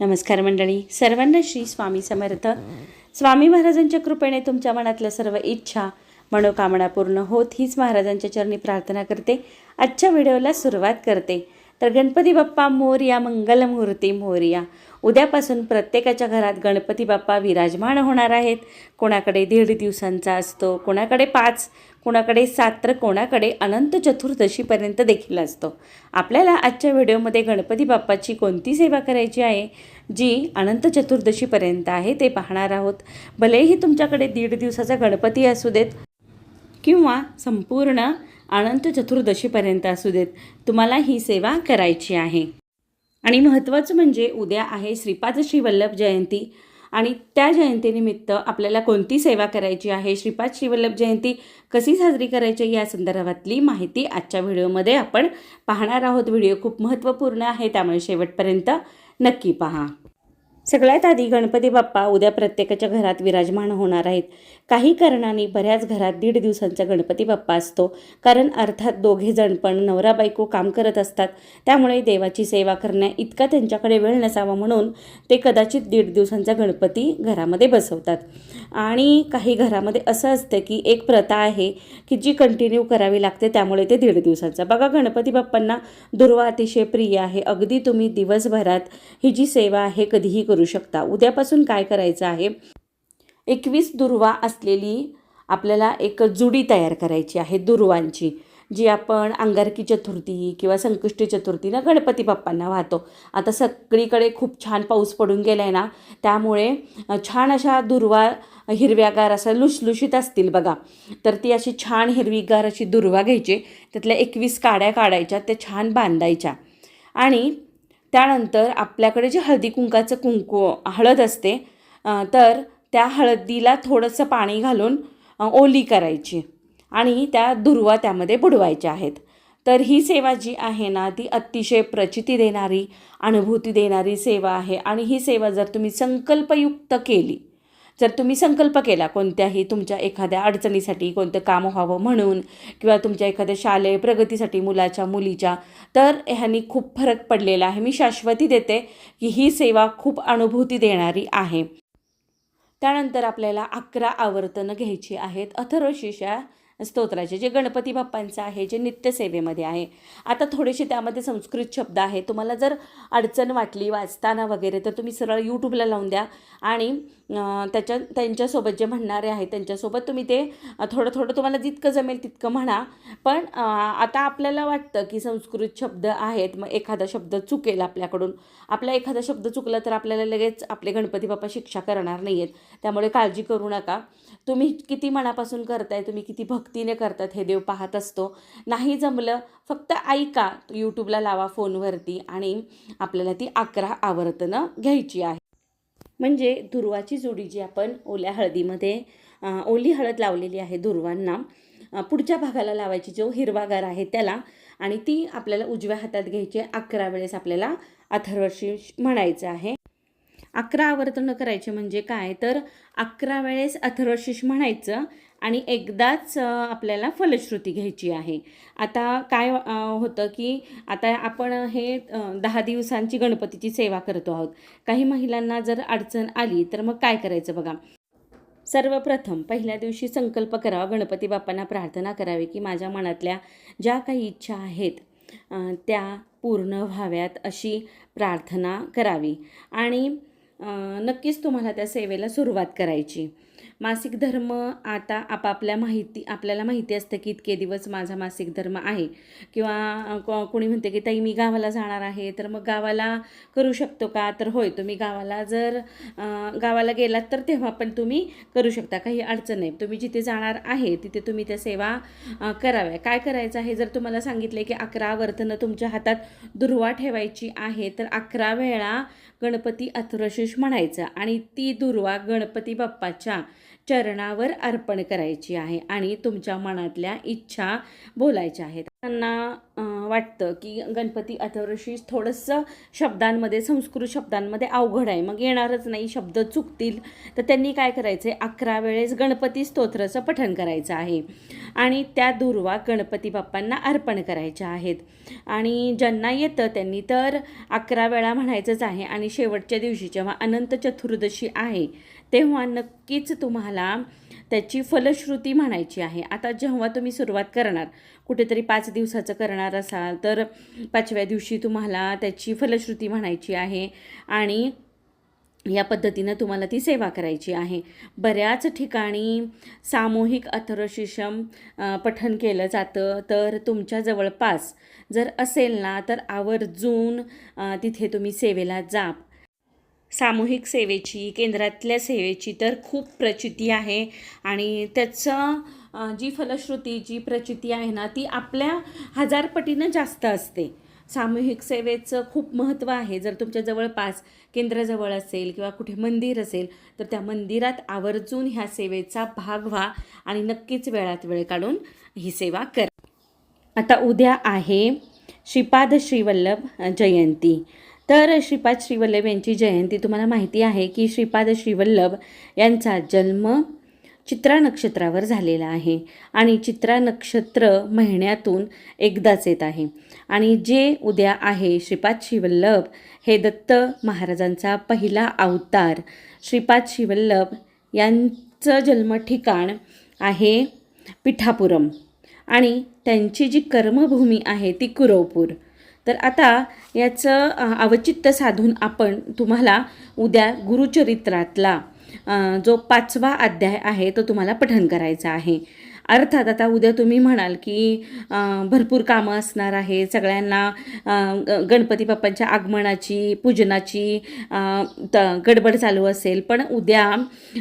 नमस्कार मंडळी सर्वांना श्री स्वामी समर्थ. स्वामी महाराजांच्या कृपेने तुमच्या मनातल्या सर्व इच्छा मनोकामना पूर्ण होत हीच महाराजांच्या चरणी प्रार्थना करते. आजच्या व्हिडिओला सुरुवात करते. तर गणपती बाप्पा मोरया मंगलमूर्ती मोरया. उद्यापासून प्रत्येकाच्या घरात गणपती बाप्पा विराजमान होणार आहेत. कोणाकडे दीड दिवसांचा असतो कोणाकडे पाच कोणाकडे सात तर कोणाकडे अनंत चतुर्दशीपर्यंत देखील असतो. आपल्याला आजच्या व्हिडिओमध्ये गणपती बाप्पाची कोणती सेवा करायची आहे जी अनंत चतुर्दशीपर्यंत आहे ते पाहणार आहोत. भलेही तुमच्याकडे दीड दिवसाचा गणपती असू देत किंवा संपूर्ण अनंत चतुर्दशीपर्यंत असू देत. तुम्हाला ही सेवा करायची आहे. आणि महत्त्वाचं म्हणजे उद्या आहे श्रीपाद श्री वल्लभ जयंती. आणि त्या जयंतीनिमित्त आपल्याला कोणती सेवा करायची आहे? श्रीपाद श्रीवल्लभ जयंती कशी साजरी करायची या संदर्भातली माहिती आजच्या व्हिडिओमध्ये आपण पाहणार आहोत. व्हिडिओ खूप महत्त्वपूर्ण आहे त्यामुळे शेवटपर्यंत नक्की पहा. सगळ्यात आधी गणपती बाप्पा उद्या प्रत्येकाच्या घरात विराजमान होणार आहेत. काही कारणाने बऱ्याच घरात दीड दिवसांचा गणपती बाप्पा असतो. कारण अर्थात दोघे जण पण नवरा बायको काम करत असतात. त्यामुळे देवाची सेवा करण्या इतका त्यांच्याकडे वेळ नसावा म्हणून ते कदाचित दीड दिवसांचा गणपती घरामध्ये बसवतात. आणि काही घरामध्ये असं असतं की एक प्रथा आहे की जी कंटिन्यू करावी लागते त्यामुळे ते दीड दिवसांचा. बघा गणपती बाप्पांना दुर्वा अतिशय प्रिय आहे. अगदी तुम्ही दिवसभरात ही जी सेवा आहे कधीही करू शकता. उद्यापासून काय करायचं आहे? एकवीस दुर्वा असलेली आपल्याला एक जुडी तयार करायची आहे दुर्वांची जी आपण अंगारकी चतुर्थी किंवा संकष्टी चतुर्थीनं गणपती बाप्पांना वाहतो. आता सगळीकडे खूप छान पाऊस पडून गेला आहे ना त्यामुळे छान अशा दुर्वा हिरव्यागार असा लुसलुशीत असतील बघा. तर ती अशी छान हिरवीगार अशी दुर्वा घ्यायची त्यातल्या एकवीस काड्या काढायच्या त्या छान बांधायच्या. आणि त्यानंतर आपल्याकडे जे हळदी कुंकाचं कुंकू हळद असते तर त्या हळदीला थोडंसं पाणी घालून ओली करायची आणि त्या दुर्वा त्यामध्ये बुडवायच्या आहेत. तर ही सेवा जी आहे ना ती अतिशय प्रचिती देणारी अनुभूती देणारी सेवा आहे आणि ही सेवा जर तुम्ही संकल्पयुक्त केली जर तुम्ही संकल्प केला कोणत्याही तुमच्या एखाद्या अडचणीसाठी कोणतं काम व्हावं म्हणून किंवा तुमच्या एखाद्या शालेय प्रगतीसाठी मुलाच्या मुलीच्या तर ह्यांनी खूप फरक पडलेला आहे. मी शाश्वती देते की ही सेवा खूप अनुभूती देणारी आहे. त्यानंतर आपल्याला अकरा आवर्तनं घ्यायची आहेत. अथर्वशीर्षा स्तोत्राचे जे गणपती बाप्पांचं आहे जे नित्यसेवेमध्ये आहे. आता थोडेसे त्यामध्ये संस्कृत शब्द आहे तुम्हाला जर अडचण वाटली वाचताना वगैरे तर तुम्ही सरळ यूट्यूबला लावून द्या. आणि त्याच्या त्यांच्यासोबत जे म्हणणारे आहेत त्यांच्यासोबत तुम्ही ते थोडं थोडं तुम्हाला जितकं जमेल तितकं म्हणा. पण आता आपल्याला वाटतं की संस्कृत शब्द आहेत. मग एखादा शब्द चुकेल आपल्याकडून. आपला एखादा शब्द चुकला तर आपल्याला लगेच आपले गणपती बाप्पा शिक्षा करणार नाही आहेत त्यामुळे काळजी करू नका. तुम्ही किती मनापासून करताय तुम्ही किती भक्तीने करतात हे देव पाहत असतो. नाही जमलं फक्त ऐका यूट्यूबला लावा फोनवरती आणि आपल्याला ती अकरा आवर्तनं घ्यायची आहे. म्हणजे दुर्वाची जोडी जी आपण ओल्या हळदीमध्ये ओली हळद लावलेली आहे दुर्वांना पुढच्या भागाला लावायची जो हिरवागार आहे त्याला आणि ती आपल्याला उजव्या हातात घ्यायची अकरा वेळेस आपल्याला अथर्वशीर्ष म्हणायचं आहे. अकरा आवर्तनं करायचे म्हणजे काय? तर अकरा वेळेस अथर्वशीष म्हणायचं. आणि एकदाच आपल्याला फलश्रुती घ्यायची आहे. आता काय होतं की आता आपण हे दहा दिवसांची गणपतीची सेवा करतो आहोत. काही महिलांना जर अडचण आली तर मग काय करायचं बघा? सर्वप्रथम पहिल्या दिवशी संकल्प करावा. गणपती बाप्पांना प्रार्थना करावी की माझ्या मनातल्या ज्या काही इच्छा आहेत त्या पूर्ण व्हाव्यात अशी प्रार्थना करावी. आणि नक्कीच तुम्हाला त्या सेवेला सुरुवात करायची. मासिक धर्म आता आपापल्या माहिती आपल्याला माहिती असतं की इतके दिवस माझा मासिक धर्म आहे. किंवा कोणी म्हणते की ताई मी गावाला जाणार आहे. तर मग गावाला करू शकतो का? तर होय तुम्ही गावाला जर गावाला गेलात तर तेव्हा पण तुम्ही करू शकता. काही अडचण नाही. तुम्ही जिथे जाणार आहे तिथे तुम्ही त्या सेवा कराव्या. काय करायचं आहे? जर तुम्हाला सांगितले की अकरा वर्तनं तुमच्या हातात दुर्वा ठेवायची आहे तर अकरा वेळा गणपती अथर्वशीर्ष म्हणायचं. आणि ती दुर्वा गणपती बाप्पाच्या चरणावर अर्पण करायची आहे आणि तुमच्या मनातल्या इच्छा बोलायच्या आहेत. त्यांना वाटतं की गणपती अथर्वशीष थोडंसं शब्दांमध्ये संस्कृत शब्दांमध्ये अवघड आहे. मग येणारच नाही शब्द चुकतील. तर त्यांनी काय करायचं आहे अकरा वेळेस गणपती स्तोत्राचं पठण करायचं आहे. आणि त्या दुर्वा गणपती बाप्पांना अर्पण करायच्या आहेत. आणि ज्यांना येतं त्यांनी तर अकरा वेळा म्हणायचंच आहे. आणि शेवटच्या दिवशी जेव्हा अनंत चतुर्दशी आहे तेव्हा नक्कीच तुम्हाला त्याची फलश्रुती म्हणायची आहे. आता जेव्हा तुम्ही सुरुवात करणार कुठेतरी पाच दिवसाचं करणार असाल तर पाचव्या दिवशी तुम्हाला त्याची फलश्रुती म्हणायची आहे आणि या पद्धतीनं तुम्हाला ती सेवा करायची आहे. बऱ्याच ठिकाणी सामूहिक अथर्वशीषम पठन पठण केलं जातं. तर तुमच्या जवळपास जर असेल ना तर आवर्जून तिथे तुम्ही सेवेला जा सामूहिक सेवेची केंद्रातल्या सेवेची तर खूप प्रचिती आहे. आणि त्याचं जी फलश्रुती जी प्रचिती आहे ना ती आपल्या हजारपटीनं जास्त असते. सामूहिक सेवेचं खूप महत्त्व आहे. जर तुमच्या जवळपास केंद्राजवळ असेल किंवा कुठे मंदिर असेल तर त्या मंदिरात आवर्जून ह्या सेवेचा भाग व्हा आणि नक्कीच वेळात वेळ काढून ही सेवा करा. आता उद्या आहे श्रीपाद श्रीवल्लभ जयंती. तर श्रीपाद श्रीवल्लभ यांची जयंती तुम्हाला माहिती आहे की श्रीपाद श्रीवल्लभ यांचा जन्म चित्रा नक्षत्रावर झालेला आहे. आणि चित्रा नक्षत्र महिन्यातून एकदाच येत आहे. आणि जे उद्या आहे श्रीपाद श्रीवल्लभ हे दत्त महाराजांचा पहिला अवतार श्रीपाद श्रीवल्लभ यांचं जन्म ठिकाण आहे पिठापुरम. आणि त्यांची जी कर्मभूमी आहे ती कुरवपूर. तर आता याचं अ, अवचित्त साधून आपण तुम्हाला उद्या गुरुचरित्रातला जो पाचवा अध्याय आहे तो तुम्हाला पठन करायचा आहे. अर्थात आता उद्या तुम्ही म्हणाल की भरपूर कामं असणार आहे सगळ्यांना ग- गणपती बाप्पांच्या आगमनाची पूजनाची त गडबड चालू असेल. पण उद्या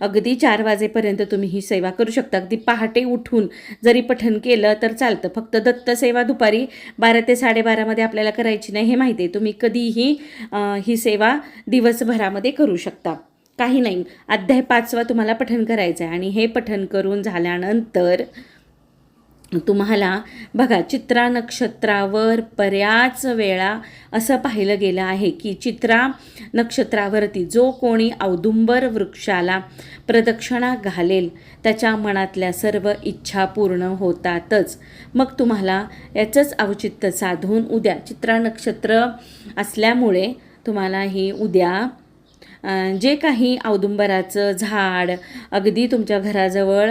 अगदी चार वाजेपर्यंत तुम्ही ही सेवा करू शकता. अगदी पहाटे उठून जरी पठन केलं तर चालतं. फक्त दत्त सेवा दुपारी बारा ते साडेबारामध्ये आपल्याला करायची नाही हे माहिती आहे. तुम्ही कधीही ही सेवा दिवसभरामध्ये करू शकता. काही नाही. अध्याय पाचवा तुम्हाला पठन करायचं आहे आणि हे पठन करून झाल्यानंतर तुम्हाला बघा चित्रा नक्षत्रावर बऱ्याच वेळा असं पाहिलं गेलं आहे की चित्रा नक्षत्रावरती जो कोणी औदुंबर वृक्षाला प्रदक्षिणा घालेल त्याच्या मनातल्या सर्व इच्छा पूर्ण होतातच. मग तुम्हाला याचंच औचित्य साधून उद्या चित्रा नक्षत्र असल्यामुळे तुम्हाला ही उद्या जे काही औदुंबराचं झाड अगदी तुमच्या घराजवळ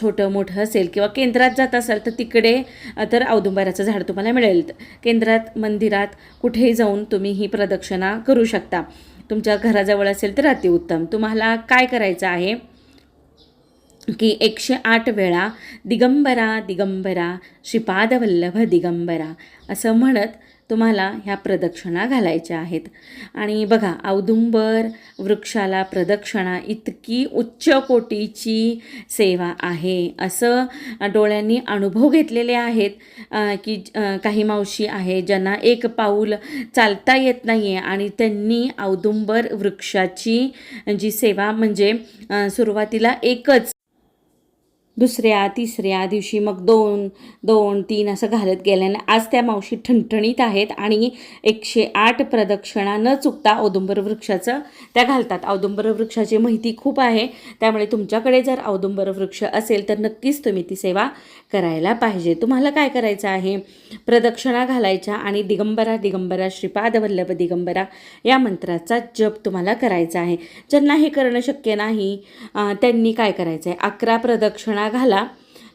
छोटं मोठं असेल किंवा केंद्रात जात असाल तर तिकडे तर औदुंबराचं झाड तुम्हाला मिळेल. केंद्रात मंदिरात कुठेही जाऊन तुम्ही ही प्रदक्षिणा करू शकता. तुमच्या घराजवळ असेल तर अतिउत्तम. तुम्हाला काय करायचं आहे? की एकशे आठ वेळा दिगंबरा दिगंबरा श्रीपादवल्लभ दिगंबरा असं म्हणत तुम्हाला ह्या प्रदक्षिणा घालायच्या आहेत. आणि बघा औदुंबर वृक्षाला प्रदक्षिणा इतकी उच्च कोटीची सेवा आहे. असं डोळ्यांनी अनुभव घेतलेले आहेत की काही मावशी आहे ज्यांना एक पाऊल चालता येत नाही आहे आणि त्यांनी औदुंबर वृक्षाची जी सेवा म्हणजे सुरुवातीला एकच दुसऱ्या तिसऱ्या दिवशी मग दोन दोन तीन असं घालत गेल्याने आज त्या मावशी ठणठणीत आहेत आणि एकशे आठ प्रदक्षिणा न चुकता औदुंबर वृक्षाचं त्या घालतात. औदुंबर वृक्षाची माहिती खूप आहे. त्यामुळे तुमच्याकडे जर औदुंबर वृक्ष असेल तर नक्कीच तुम्ही ती सेवा करायला पाहिजे. तुम्हाला काय करायचं आहे? प्रदक्षिणा घालायच्या आणि दिगंबरा दिगंबरा श्रीपाद वल्लभ दिगंबरा या मंत्राचा जप तुम्हाला करायचा आहे. ज्यांना हे करणं शक्य नाही त्यांनी काय करायचं आहे अकरा प्रदक्षिणा घाला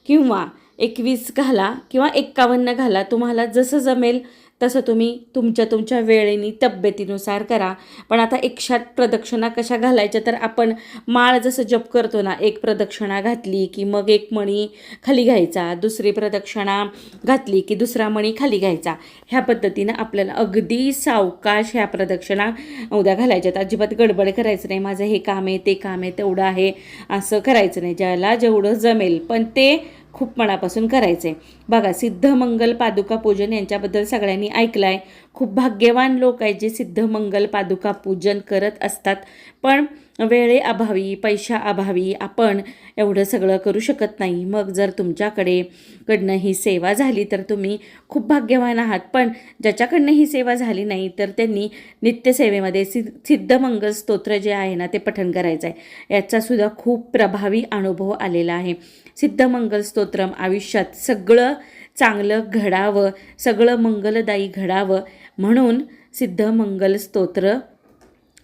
किंवा एकवीस घाला किंवा एक्कावन्न घाला. तुम्हाला जसं जमेल तसं तुम्ही तुमच्या तुमच्या वेळेने तब्येतीनुसार करा. पण आता एकशात प्रदक्षिणा कशा घालायच्या तर आपण माळ जसं जप करतो ना एक प्रदक्षिणा घातली की मग एक मणी खाली घ्यायचा दुसरी प्रदक्षिणा घातली की दुसरा मणी खाली घ्यायचा. ह्या पद्धतीनं आपल्याला अगदी सावकाश ह्या प्रदक्षिणा उद्या घालायच्यात. अजिबात गडबड करायचं नाही माझं हे काम आहे ते काम आहे तेवढं आहे असं करायचं नाही. ज्याला जेवढं जमेल. पण ते खूप मनापासून करायचं. आहे बघा सिद्धमंगल पादुका पूजन यांच्याबद्दल सगळ्यांनी ऐकलं आहे खूप भाग्यवान लोक आहेत जे सिद्धमंगल पादुका पूजन करत असतात. पण वेळेअभावी पैशाअभावी आपण एवढं सगळं करू शकत नाही. मग जर तुमच्याकडे कडनं ही सेवा झाली तर तुम्ही खूप भाग्यवान आहात. पण ज्याच्याकडनं ही सेवा झाली नाही तर त्यांनी नित्यसेवेमध्ये सिद्ध सिद्धमंगल स्तोत्र जे आहे ना ते पठण करायचं आहे याचासुद्धा खूप प्रभावी अनुभव आलेला आहे. सिद्धमंगल स्तोत्रम आयुष्यात सगळं चांगलं घडावं सगळं मंगलदायी घडावं म्हणून सिद्धमंगल स्तोत्र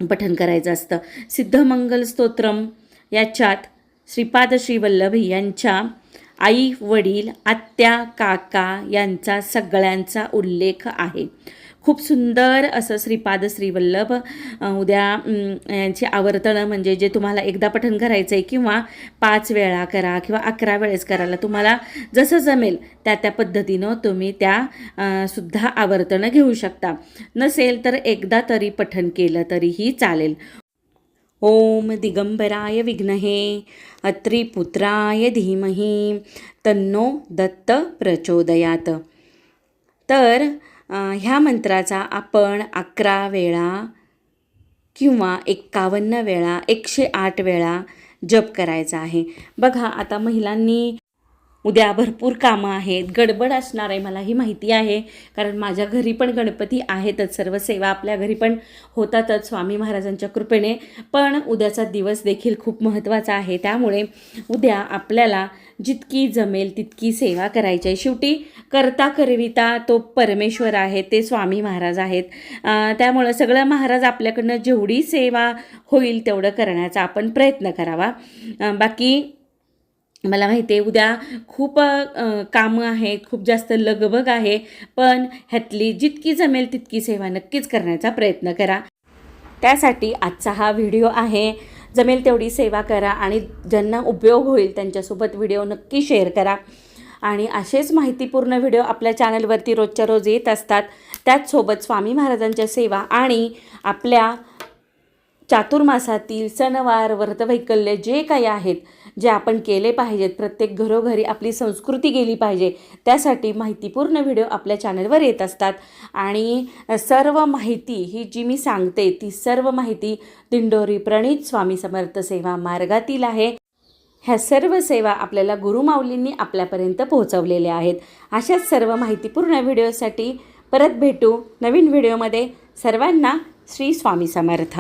पठन करायचं असतं. सिद्धमंगल स्तोत्रम याच्यात श्रीपाद श्री वल्लभ यांच्या आई वडील आत्या काका यांचा सगळ्यांचा उल्लेख आहे. खूप सुंदर असं श्रीपाद श्रीवल्लभ उद्या यांची आवर्तनं म्हणजे जे तुम्हाला एकदा पठण करायचं आहे किंवा पाच वेळा करा किंवा अकरा वेळेस करायला तुम्हाला जसं जमेल त्या त्या पद्धतीनं तुम्ही त्या सुद्धा आवर्तनं घेऊ शकता. नसेल तर एकदा तरी पठण केलं तरीही चालेल. ओम दिगंबराय विघ्नहे अत्रिपुत्राय धीमहि तन्नो दत्त प्रचोदयात. तर ह्या मंत्राचा आपण अकरा वेळा किंवा एक्कावन्न वेळा एकशे आठ वेळा जप करायचा आहे. बघा आता महिलांनी उद्या भरपूर कामं आहेत. गडबड असणार आहे मला ही माहिती आहे. कारण माझ्या घरी पण गणपती आहेतच. सर्व सेवा आपल्या घरी पण होतातच स्वामी महाराजांच्या कृपेने. पण उद्याचा दिवस देखील खूप महत्त्वाचा आहे. त्यामुळे उद्या आपल्याला जितकी जमेल तितकी सेवा करायची आहे. शेवटी करता करविता तो परमेश्वर आहे ते स्वामी महाराज आहेत. त्यामुळं सगळं महाराज आपल्याकडनं जेवढी सेवा होईल तेवढं करण्याचा आपण प्रयत्न करावा. बाकी मला माहिती आहे उद्या खूप कामं आहेत खूप जास्त लगबग आहे पण ह्यातली जितकी जमेल तितकी सेवा नक्कीच करण्याचा प्रयत्न करा. त्यासाठी आजचा हा व्हिडिओ आहे. जमेल तेवढी सेवा करा आणि ज्यांना उपयोग होईल त्यांच्यासोबत व्हिडिओ नक्की शेअर करा. आणि असेच माहितीपूर्ण व्हिडिओ आपल्या चॅनलवरती रोजच्या रोज येत असतात त्याचसोबत स्वामी महाराजांच्या सेवा आणि आपल्या चातुर्मासातील सणवार व्रतवैकल्य जे काही आहेत जे आपण केले पाहिजेत प्रत्येक घरोघरी आपली संस्कृती गेली पाहिजे त्यासाठी माहितीपूर्ण व्हिडिओ आपल्या चॅनलवर येत असतात. आणि सर्व माहिती ही जी मी सांगते ती सर्व माहिती दिंडोरी प्रणित स्वामी समर्थ सेवा मार्गातील आहे. ह्या सर्व सेवा आपल्याला गुरुमाऊलींनी आपल्यापर्यंत पोहोचवलेल्या आहेत. अशाच सर्व माहितीपूर्ण व्हिडिओसाठी परत भेटू नवीन व्हिडिओमध्ये. सर्वांना श्री स्वामी समर्थ.